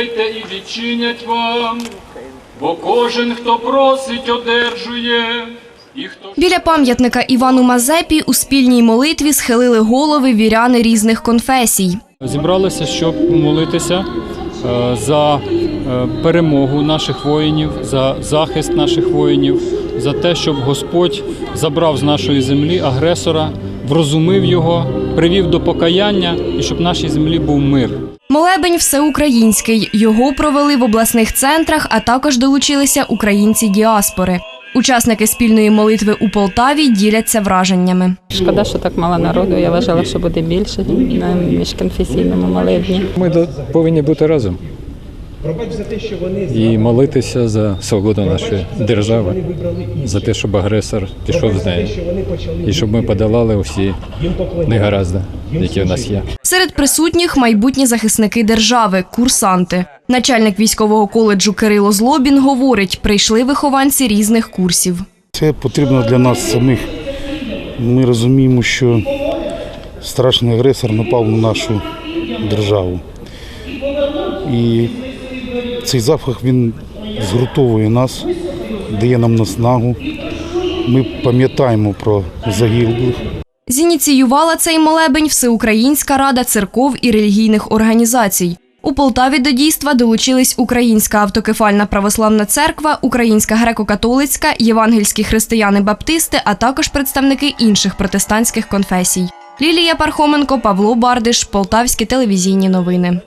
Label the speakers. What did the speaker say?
Speaker 1: Стукайте і відчинять вам, бо кожен, хто просить, одержує, і хто
Speaker 2: Біля пам'ятника Івану Мазепі у спільній молитві схилили голови віряни різних конфесій.
Speaker 3: Зібралися, щоб молитися е, за е, перемогу наших воїнів, за захист наших воїнів, за те, щоб Господь забрав з нашої землі агресора, врозумив його, привів до покаяння і щоб в нашій землі був мир.
Speaker 2: Молебень всеукраїнський. Його провели в обласних центрах, а також долучилися українці діаспори. Учасники спільної молитви у Полтаві діляться враженнями.
Speaker 4: Шкода, що так мало народу. Я вважала, що буде більше на міжконфесійному молебні.
Speaker 5: Ми до- повинні бути разом і молитися за свободу нашої держави, за те, щоб агресор пішов з неї, і щоб ми подолали усі негаразди, які в нас є.
Speaker 2: Серед присутніх майбутні захисники держави, курсанти. Начальник військового коледжу Кирило Злобін говорить, прийшли вихованці різних курсів.
Speaker 6: Це потрібно для нас самих. Ми розуміємо, що страшний агресор напав на нашу державу. І цей запах він згуртовує нас, дає нам наснагу. Ми пам'ятаємо про загиблих.
Speaker 2: Зініціювала цей молебень Всеукраїнська рада церков і релігійних організацій. У Полтаві до дійства долучились Українська автокефальна православна церква, Українська греко-католицька, євангельські християни-баптисти, а також представники інших протестантських конфесій. Лілія Пархоменко, Павло Бардиш, Полтавські телевізійні новини.